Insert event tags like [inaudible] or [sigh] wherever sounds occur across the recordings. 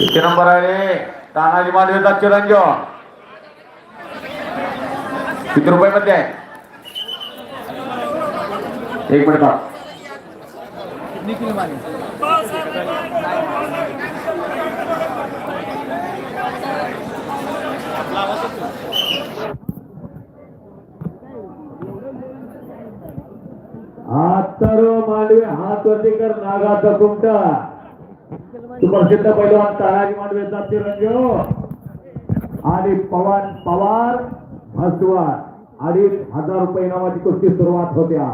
किती नंबर आहे रे. तानाजी मांडवेचा चिरंजीव. किती रुपये मध्ये आहे? एक मिनिट हात तर मांडवे हात वरती कर नागाचा कुमटा. तू सुप्रसिद्ध पैलवान तानाजी मांडवेचा चिरंजीव आणि पवन पवार हसवार अडीच हजार रुपये इनामाची कुस्ती सुरुवात होत्या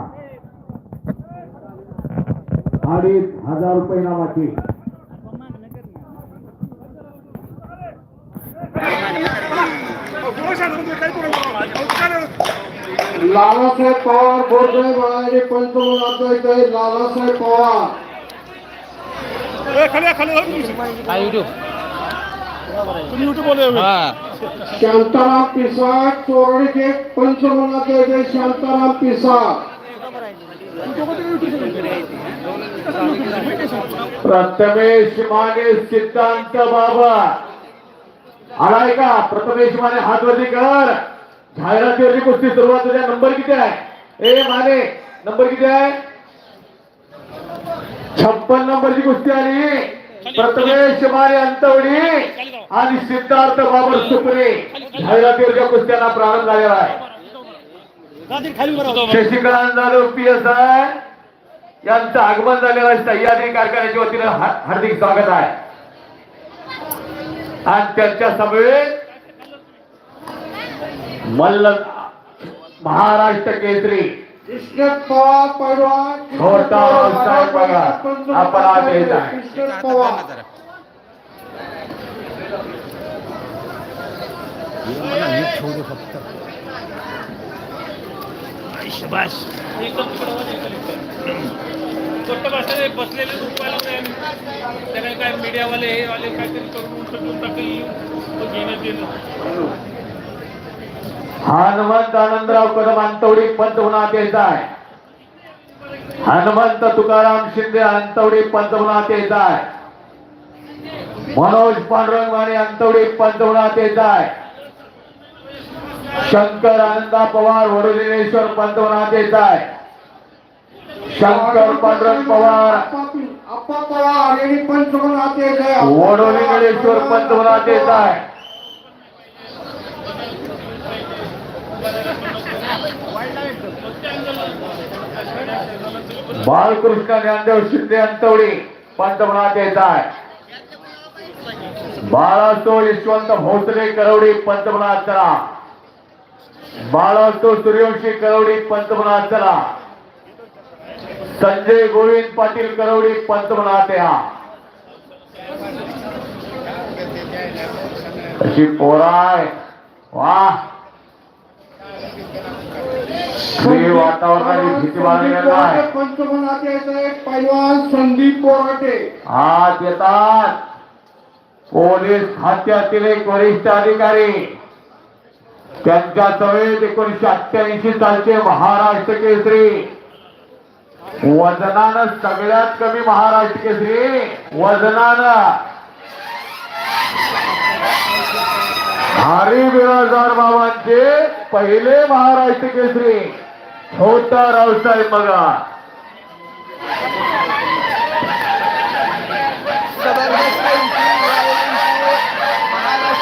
अडीच हजार रुपये इनामाची. लालासाहेब पवार बोरदळे बळारी पंचमूल अध्यक्ष लालासाहेब पवार. खाली खाली हा युट्यूब तुम्ही युट्यूब बोलले हा. शांताराम अध्यक्ष शांताराम पिसाट प्रथमेश माने सिद्धांत बाबा. आलाय का? प्रथमेश माने हात वरती कर. जाहिरातीवरची कुस्ती सुरुवात होत्या नंबर किती आहे? ए माने नंबर किती आहे? छप्पन नंबरची कुस्ती आली. प्रथमेश मारे अंतवडी आणि सिद्धार्थ बाबर सुपरे जाहिरातीवरच्या कुस्त्यांना प्रारंभ झालेला आहे. खाली Shashikant Jadhav P S I. यांचं आगमन झालेलं आहे. सह्याद्री कारखान्याच्या वतीनं हार्दिक स्वागत आहे. आणि त्यांच्या समवेत मल्ल महाराष्ट्र केसरी. कृष्णत पवार छोटा व्यवसाय आहे. बसलेले दुखवायला त्याने काय मीडियावाले हे वाले काहीतरी करून घेण्यात येणं हनुमंत आनंदराव कदम अंतवडी पंत होण्यात येत आहे हनुमंत तुकाराम शिंदे अंतवडी पंत होण्यात येत आहे मनोज पांडुरंग माने अंतवडी पंत होण्यात येत आहे शंकर आनंदा पवार वडोलिनेश्वर पंत होण्यात येत आहे शंकर पांडुरंग पवार अप्पा वडोलिनेश्वर पंत होण्यात येत आहे बालकृष्ण ज्ञानदेव शिंदे अंतवडी पंतप्रधान येत आहे बाळासो यशवंत भोसले करवडी पंतप्रधान चला. बाळासो सूर्यवंशी करवडी पंतप्रधान चला. संजय गोविंद पाटील करवडी पंतप्रधान या. अशी पोराय वा वातावरणाची भीती बाळगलेला आहे. पंचमूल अध्यक्ष पैलवान संदीप आत येतात पोलीस खात्यातील एक वरिष्ठ अधिकारी. त्यांच्या समेत एकोणीशे अठ्ठ्याऐंशी सालचे महाराष्ट्र केसरी. वजनानं सगळ्यात कमी महाराष्ट्र केसरी. वजनानं. हरी बिराजदार बाबांचे पहिले महाराष्ट्र केसरी छोटा रावसाहेब बघा.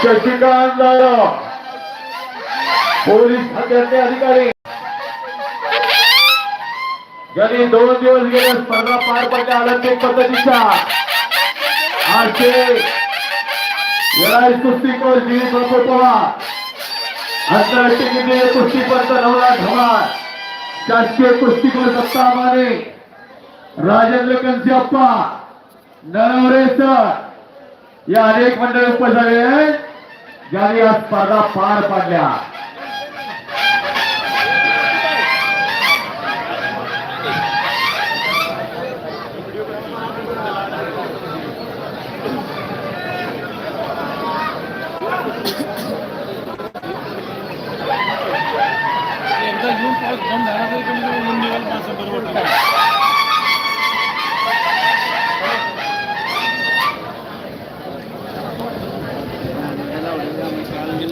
शशिकांत जाधव. पोलीस खात्याचे अधिकारी. ज्यांनी दोन दिवस गेले स्पर्धा पार पडल्या ऑलिम्पिक पद्धतीच्या. असे लढाई कुस्तीकोर जी प्रभू पवार आंतरराष्ट्रीय कुस्तीपंत नवरा धमाल. शासकीय कुस्तीकोर सत्ता माने राजेंद्र कंसिअप्पा नरवरे सर. या अनेक मंडळी उपस्थित झाले. आहेत ज्यांनी या स्पर्धा पार पाडल्या.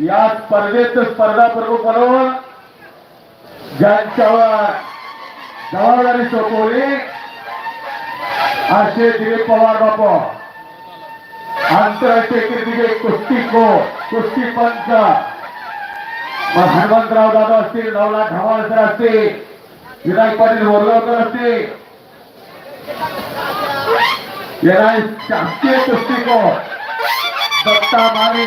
या स्पर्धेत स्पर्धा प्रमुखांवर ज्यांच्यावर जबाबदारी सोपवली असे दिलीप पवार बापू. आंतरराष्ट्रीय क्रिकेट कुस्ती को कुस्ती पंच. मग हनुमंतराव दादा असतील नवनाथ ढवाळकर असतील विनायक पाटील बोरगावकर असतील. येणारे शासकीय कुस्तीकोर दत्ता माने.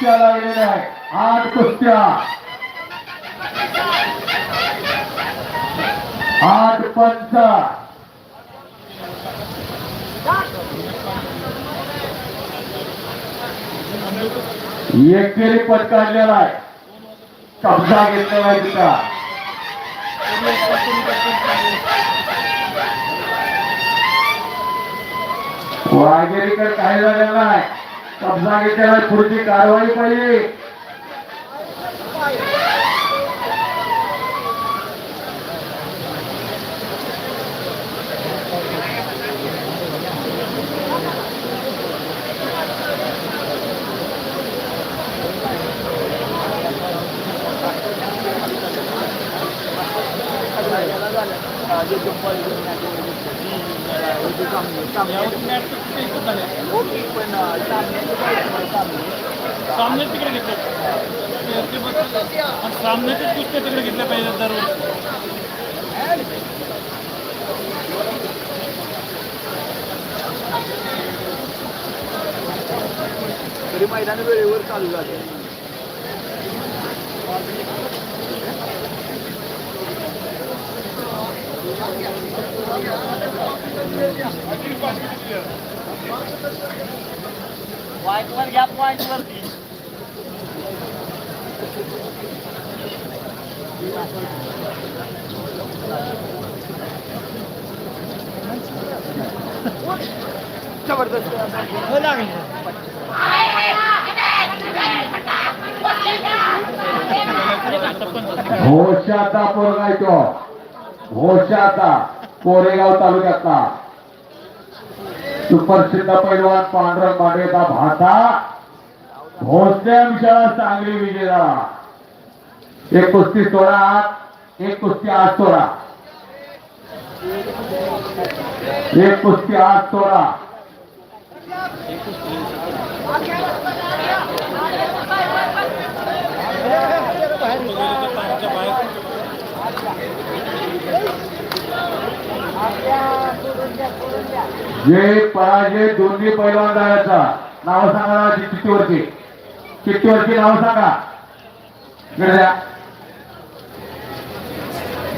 कुस्त्या लागलेल्या आहेत. आठ कुस्त्या. आठ पंच. एकेरी पद काढलेला आहे. कब्जा घेतलेला आहे तिचा. वाघेरीकडे काही झालेलं नाही. कब्जा घेतलेला पुढची कारवाई पाहिजे सामने तिकडे घेतले ते बघ- आणि कुस्त्या तिकडे घेतल्या पाहिजेत दररोज तरी मैदान वेळेवर चालू झाले. पॉईंटवर घ्या पॉईंटवरती जबरदस्त. होशाचा पोरगा आहे आता कोरेगाव तालुक्यातला सुप्रसिद्ध पैलवान पांढरा मांडवेचा भाता भोसल्या विशाळा सांगली विजय झाला एक कुस्ती सोळा आठ एक कुस्ती आठ सोळा. एक कुस्ती आठ सोळा. जे पराजय दोन्ही पैलवानदाराचा जायचा नाव सांगा ना ती नाव सांगा.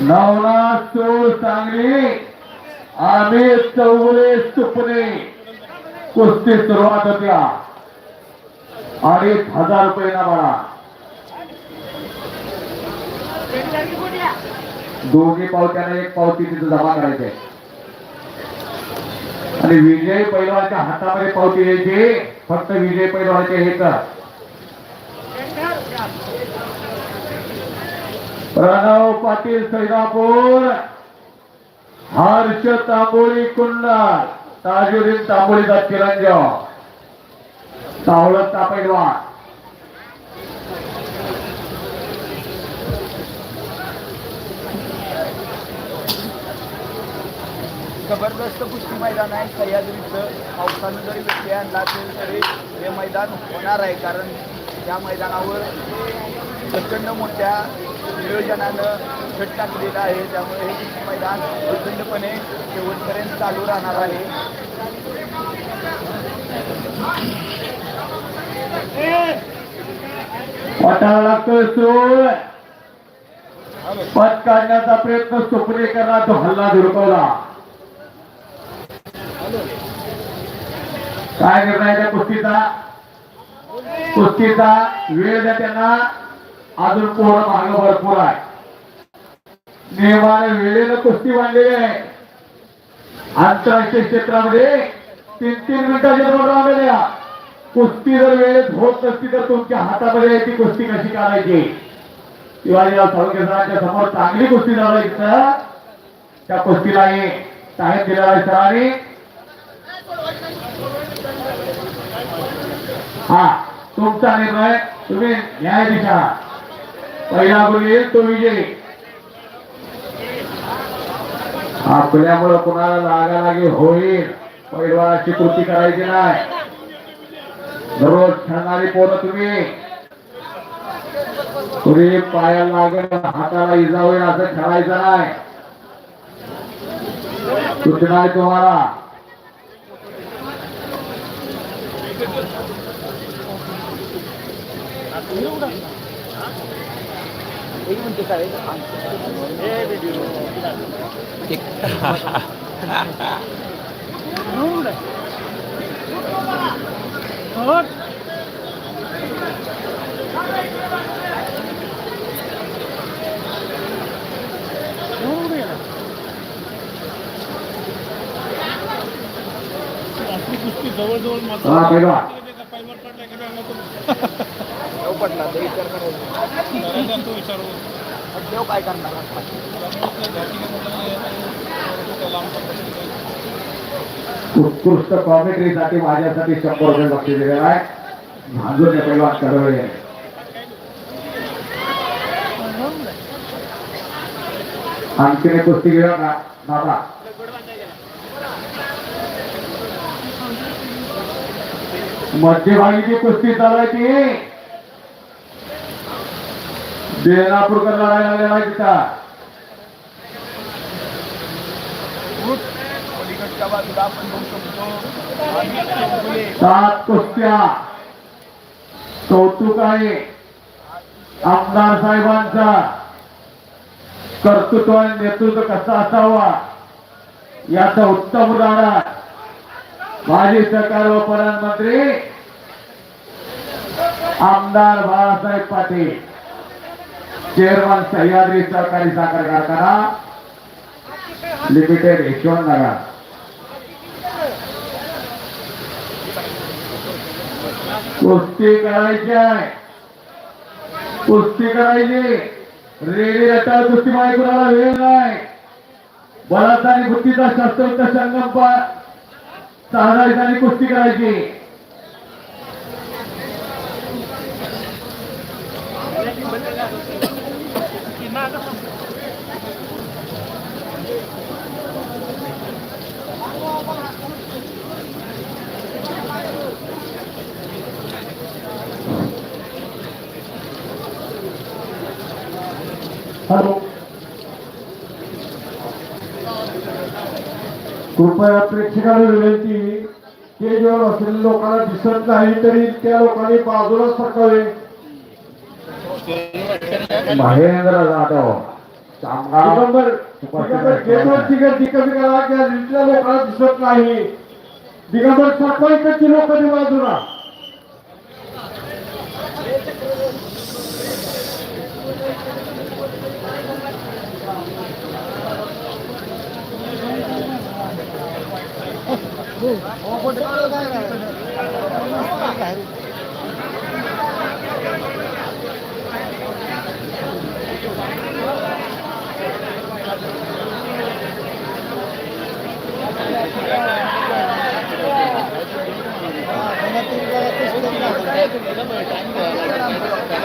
नवना चोळ सांगली आम्ही चौगुले सुपणे कुस्ती सुरुवात होत्या अडीच हजार रुपये ना बाळा. दोघी पावत्याने एक पावती तिथं जमा करायचे. आणि विजय पैलवानच्या हातामध्ये पावती द्यायची फक्त विजय पैलवानच्या हे कर प्रणव पाटील सैदापूर. हर्ष तांबोळी कुंडाल ताजुद्दीन तांबोळीचा चिरंजीव सावळता पैलवान. जबरदस्त कुस्ती मैदान आहे. सह्याद्रीचं पावसानं जरी व्यक्ती आणला असेल तरी हे मैदान होणार आहे. कारण या मैदानावर प्रचंड मोठ्या नियोजनानं छट टाकलेलं आहे. त्यामुळे हे कुस्ती मैदान प्रचंडपणे शेवटपर्यंत चालू राहणार आहे. वाटायला पद काढण्याचा प्रयत्न सुपणे करणार तो हल्ला धुडकवला काय निर्णय त्या कुस्तीचा? कुस्तीचा वेळ द्या त्यांना. अजून पोरं मागं भरपूर आहे. नियमाने वेळेनं कुस्ती बांधलेली आहे. आंतरराष्ट्रीय क्षेत्रामध्ये तीन तीन मिनिटाचे दोन राउंड कुस्ती जर वेळेत होत नसती तर तुमच्या हातामध्ये ती कुस्ती कशी काढायची? शिवाजीराव फाळकेसरांच्या समोर चांगली कुस्ती झाली तर त्या कुस्तीला हे टाईम दिलेला सरांनी. हा तुमचा निर्णय तुम्ही न्यायाधीश. आहात पहिला गुण येईल तो विजयी आपल्यामुळं कोणाला लागालागी होईल पैलवानाची कृती करायची नाही. दररोज खेळणारी पोरं तुम्ही. तुम्ही पाया लागेल हाताला इजा होईल असं ठरायचं नाही. सूचना आहे तुम्हाला. [laughs] एक मिनिट साहेब आपली कुस्ती जवळजवळ माझं हा पहिला पहिला पडला की नाही तो देव पडला तर विचार करायचा करायचा तो विचारू पण देव काय करणार आता? उत्कृष्ट कॉमेंट्रीसाठी माझ्यासाठी शंभर रुपये लक्ष दिलेलं आहे. भांजून पहिला कडवळे आणखीन एक कुस्ती घेऊया ना दादा. मध्यभागी जी कुस्ती चालू आहे ती बेलापूरकर लढायला आलेला आहे तिथं. सात कुस्त्या. कौतुक आहे. आमदार साहेबांचा कर्तृत्व आणि नेतृत्व कसं असावा? याचं उत्तम उदाहरण. माजी सरकार व प्रधानमंत्री आमदार बाळासाहेब पाटील. चेअरमन सह्याद्री सहकारी साखर कारखाना लिमिटेड यशवंत नगर कुस्ती करायची आहे. कुस्ती करायची. रेडी रटाळ कुस्ती माहिती कुणाला वेळ नाही. बलाचा आणि बुद्धीचा शास्त्रोक्त संगम पा साधायचा कुस्ती करायची. कृपया प्रेक्षकांना विनंती. स्टेजवर असलेल्या लोकांना दिसत नाही तरी त्या लोकांनी बाजूला सरकावे महेंद्र जाधव लोकांना दिसत नाही दिगंबर सरपंच इकडची लोक बाजूला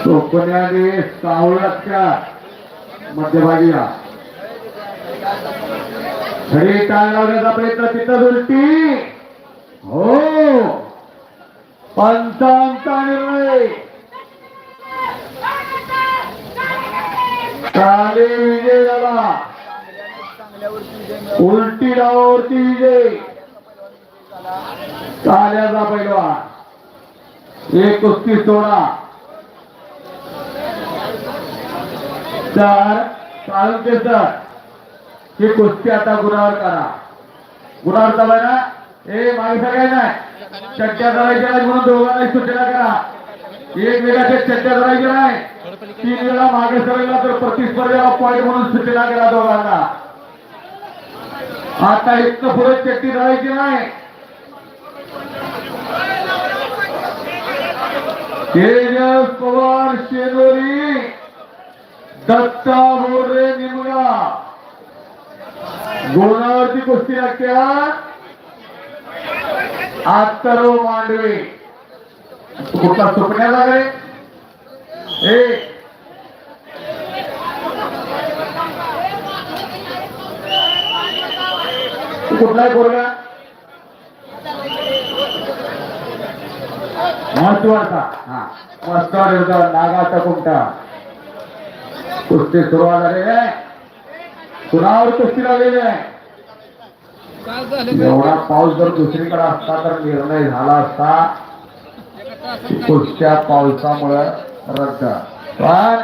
कोकण्याने सावळच्या मध्यभागी या शरीर टाळ लावण्याचा प्रयत्न तिथं उलटी. हो. पंचांचा निर्णय. काले विजय झाला. उलटी डावावरती विजय. काल्याचा पैलवा एक कुस्ती सोळा. तर चालते की कुस्ती आता गुणावर करा. गुणावर चालाय ना? हे मागे सगळ्या नाही. चट्ट्या करायच्या नाही म्हणून दोघांना सूचना करा. एक वेळाच्या चट्ट्या करायच्या नाही. तीन वेळा मागे सरकला तर प्रतिस्पर्धेला पॉईंट म्हणून सूचना करा दोघांना. आता इतकं पुढे चट्टी करायची नाही. तेजस पवार शेनोरी दत्ता मोरे निमगा. गोणावरती कुस्ती लागते आत्तरो मांडवे. कुठला सुकण्याला लागले ए. कुठलाय कुठला आहे पोरगा? महत्त्वाचा. हा. मस्त नागाचा कुमटा कुस्ती सुरुवात झालेली आहे. कुणावर कुस्ती लागलेली आहे? एवढा पाऊस जर दुसरीकडे असता तर निर्णय झाला असता. कुस्त्या पावसामुळे रद्द. पण